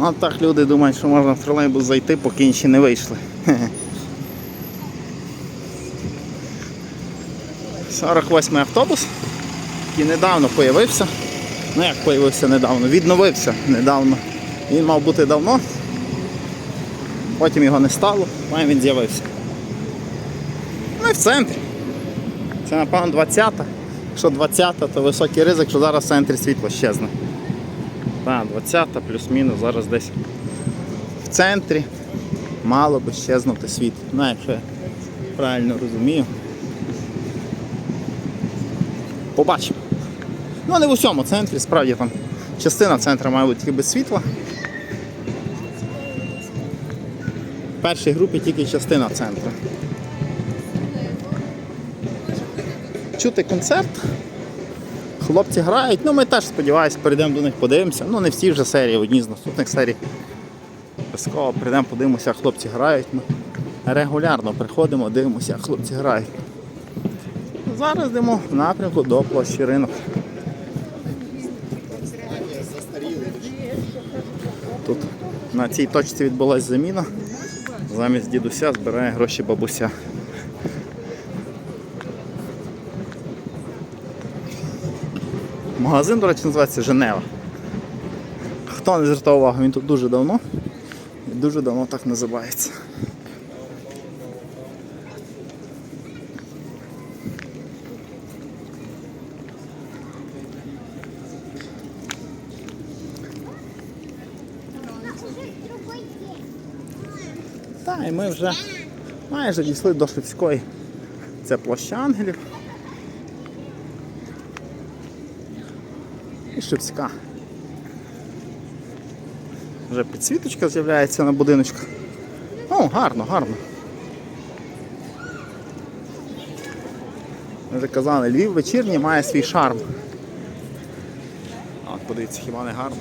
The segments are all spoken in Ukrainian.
А так люди думають, що можна в тролейбус зайти, поки інші не вийшли. 48-й автобус, який недавно появився. Ну як появився недавно? Відновився недавно. Він мав бути давно, потім його не стало, потім він з'явився. Ну і в центрі. Це напевно 20-та. Якщо 20-та, то високий ризик, що зараз в центрі світло щезне. Так, 20-та плюс-мінус зараз десь в центрі мало би щезнути світло. Ну, якщо я правильно розумію. Побачимо. Ну не в усьому центрі, справді там частина центру має бути тільки без світла. В першій групі тільки частина центру. Чути концерт. Хлопці грають, ну ми теж сподіваюся, перейдемо до них, подивимося. Ну не всі вже серії, одні з наступних серій. Обов'язково прийдемо, подивимося, хлопці грають. Ми регулярно приходимо, дивимося, хлопці грають. Зараз йдемо в напрямку до площі ринок. Тут на цій точці відбулася заміна. Замість дідуся збирає гроші бабуся. Магазин, до речі, називається Женева. Хто не звертав увагу, він тут дуже давно. І дуже давно так називається. Так, і ми вже майже дійшли до Швидської. Це площа ангелів. І Шевська. Вже підсвіточка з'являється на будиночках. О, гарно, гарно. Ми вже казали, Львів вечірній має свій шарм. А, подивіться, хіба не гарно?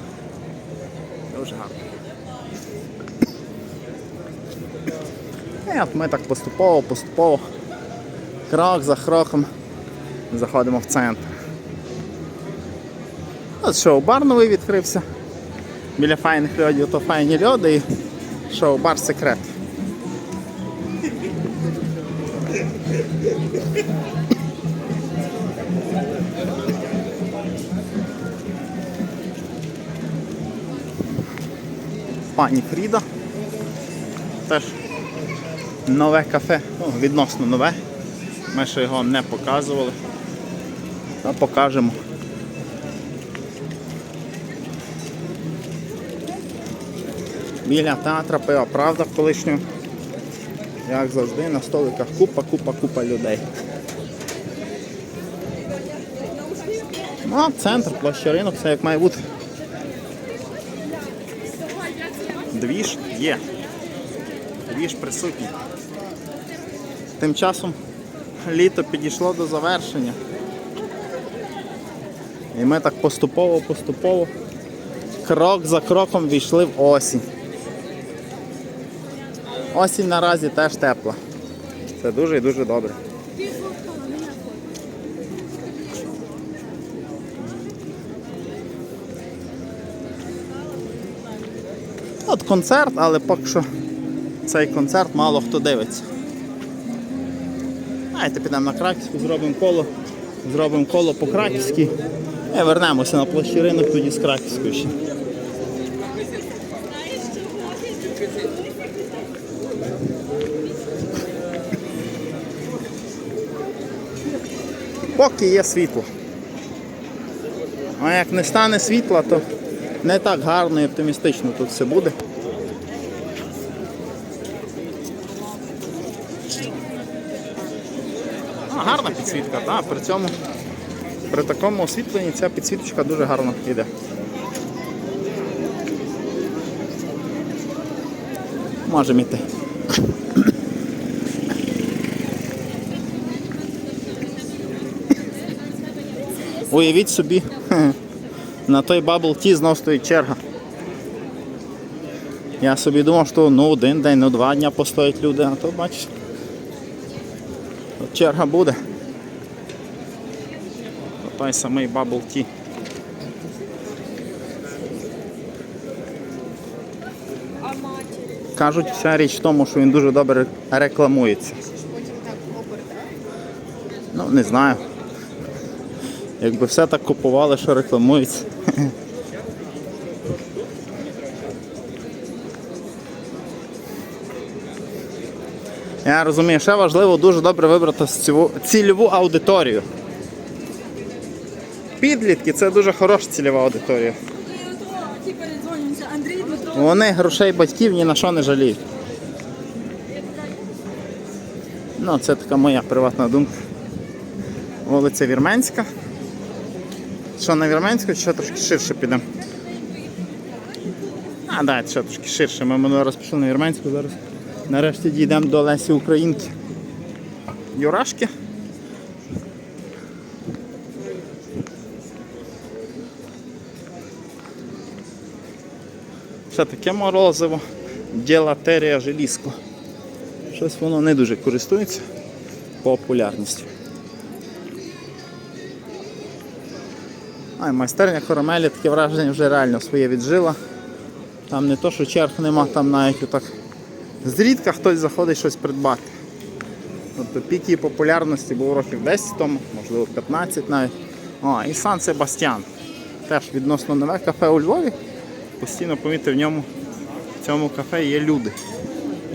Дуже гарно. І от ми так поступово, поступово, крок за кроком заходимо в центр. От шоу-бар новий відкрився. Біля файних льодів то файні льоди і шоу-бар секрет. Пані Фріда. Теж нове кафе, ну, відносно нове. Ми ще його не показували. Та покажемо. Біля театра пива Правда колишнього. Як завжди, на столиках купа, купа, купа людей. Ну, а центр, площа ринок, все як має бути. Двіж є. Двіж присутній. Тим часом літо підійшло до завершення. І ми так поступово-поступово, крок за кроком війшли в осінь. Осінь наразі теж тепла. Це дуже і дуже добре. От концерт, але поки що цей концерт мало хто дивиться. Давайте підемо на Краківську, зробимо коло, зробимо коло по Краківській і вернемося на площі ринок тоді з Краківської ще. Поки є світло. А як не стане світла, то не так гарно і оптимістично тут все буде. А, гарна підсвітка, так, при цьому при такому освітленні ця підсвіточка дуже гарно йде. Можемо йти. Уявіть собі, на той Bubble Tea знов стоїть черга. Я собі думав, що ну один день, ну два дня постоять люди, а то бачиш. От черга буде. Той самий Bubble Tea. кажуть, вся річ в тому, що він дуже добре рекламується. Ну, не знаю. Якби все так купували, що рекламується. Я розумію, ще важливо дуже добре вибрати цільову- аудиторію. Підлітки це дуже хороша цільова аудиторія. Вони грошей батьків ні на що не жаліють. Ну, це така моя приватна думка. Вулиця Вірменська. Що на Вірменську, ще трошки ширше підемо? А, давайте ще трошки ширше. Ми минулий раз пішли на Вірменську, зараз нарешті дійдемо до Лесі Українки. Юрашки. Ще таке морозиво. Ділатерія желізко. Щось воно не дуже користується популярністю. А, і майстерня карамелі таке враження вже реально своє віджила. Там не то, що черг нема, там навіть отак зрідка хтось заходить щось придбати. Тобто пік її популярності був років 10 тому, можливо 15 навіть. О, і Сан Себастьян. Теж відносно нове кафе у Львові. Постійно помітив в ньому в цьому кафе є люди.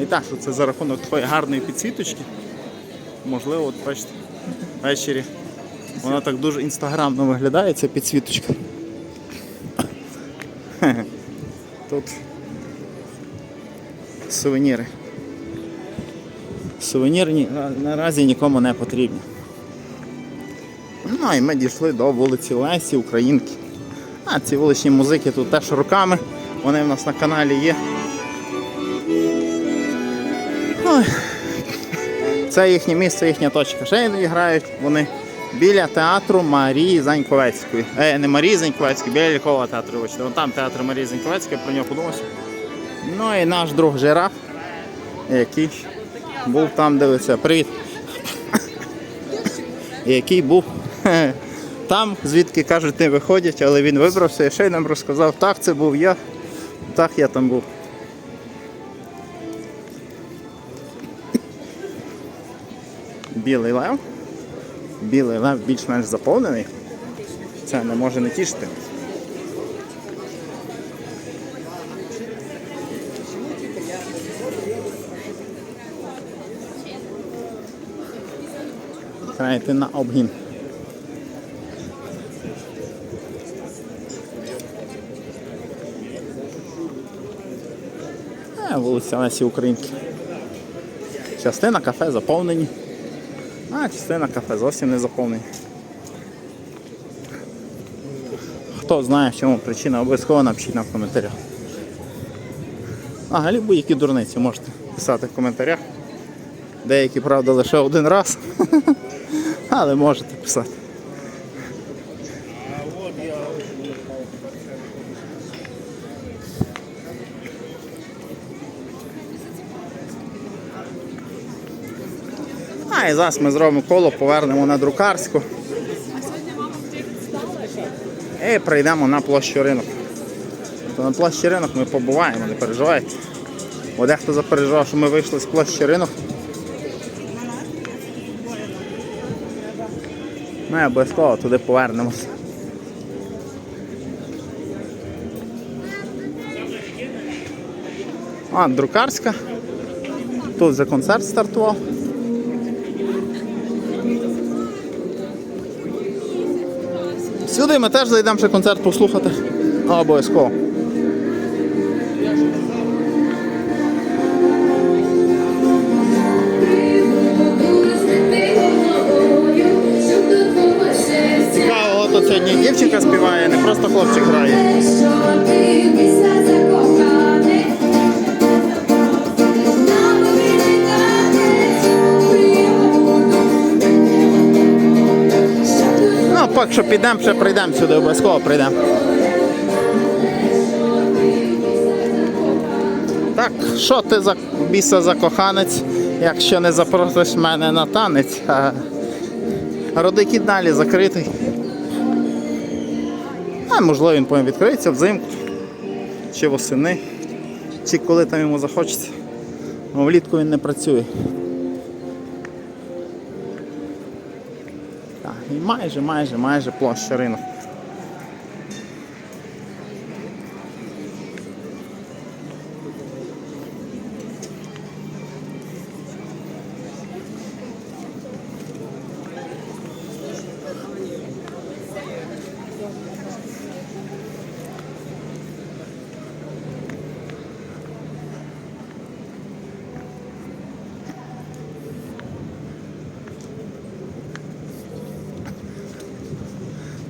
І так, що це за рахунок такої гарної підсвіточки. Можливо, от бачите, ввечері вона так дуже інстаграмно виглядає, ця підсвіточка. Тут сувеніри. Сувенірні наразі нікому не потрібні. Ну і ми дійшли до вулиці Лесі Українки. А ці вуличні музики тут теж руками. Вони в нас на каналі є. Ой. Це їхнє місце, їхня точка. Ще грають вони біля театру Марії Заньковецької. Е, не Марії Заньковецької, біля лікового театру. Вибачте. Вон там театр Марії Заньковецької, про нього подумався. Ну і наш друг Жираф, який був там, дивиться. Привіт. Який був там, звідки кажуть, не виходять, але він вибрався і ще й нам розказав, так, це був я, так я там був. Білий лев. Білий лев більш-менш заповнений. Це не може не тішити. Треба йти на обгін. Е, вулиця Лесі Українки. Частина кафе заповнені, а частина кафе зовсім не заповнена. Хто знає, в чому причина, обов'язково напишіть в коментарях. Ага, будь-які дурниці можете писати в коментарях. Деякі, правда, лише один раз. Але можете писати. І зараз ми зробимо коло, повернемо на друкарську. І прийдемо на площу ринок. То на площі ринок ми побуваємо, не переживайте. Бо дехто запереживав, що ми вийшли з площі ринок. Ми обов'язково туди повернемося. А, друкарська. Тут вже концерт стартував. Сюди ми теж зайдемо ще концерт послухати. Обов'язково. Цікаво, от оце не дівчинка співає, не просто хлопчик грає. Поки що підемо, ще прийдемо сюди, обов'язково прийдемо. Так, що ти за біса за коханець, якщо не запросиш мене на танець? Родик далі закритий. А можливо він потім відкриється взимку чи восени. чи коли там йому захочеться. Влітку він не працює. Майже, майже, майже площа ринок.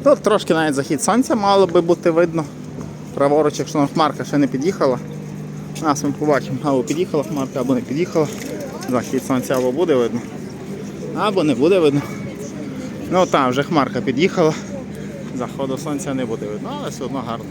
Тут трошки навіть захід сонця мало би бути видно. Праворуч, якщо нам хмарка ще не під'їхала. Нас ми побачимо, або під'їхала хмарка, або не під'їхала. Захід сонця або буде видно, або не буде видно. Ну там вже хмарка під'їхала. Заходу сонця не буде видно, але все одно гарно.